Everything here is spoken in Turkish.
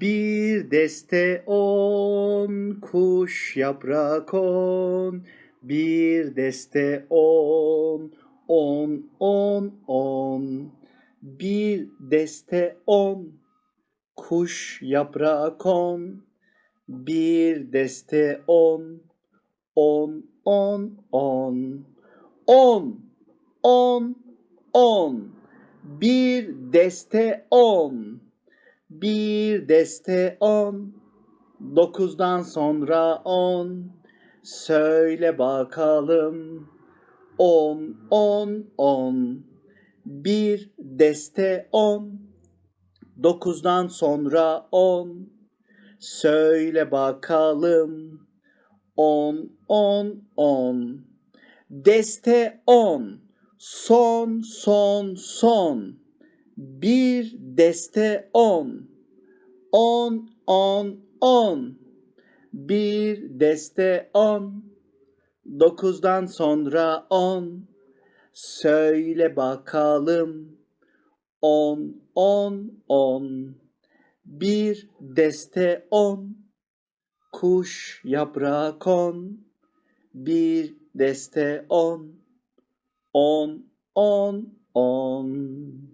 Bir deste on kuş yaprak on. Bir deste on, on, on, on. Bir deste on kuş yaprak on. Bir deste on, on, on, on. On, on, on. Bir deste on. Bir deste on. Dokuzdan sonra on. Söyle bakalım. On, on, on. Bir deste on. Dokuzdan sonra on. Söyle bakalım. On, on, on. Deste on. Son, son, son. Bir deste on. On, on, on. Bir deste on. Dokuzdan sonra on. Söyle bakalım. On, on, on. Bir deste on. Kuş yaprağı kon. Bir deste on. On, on, on.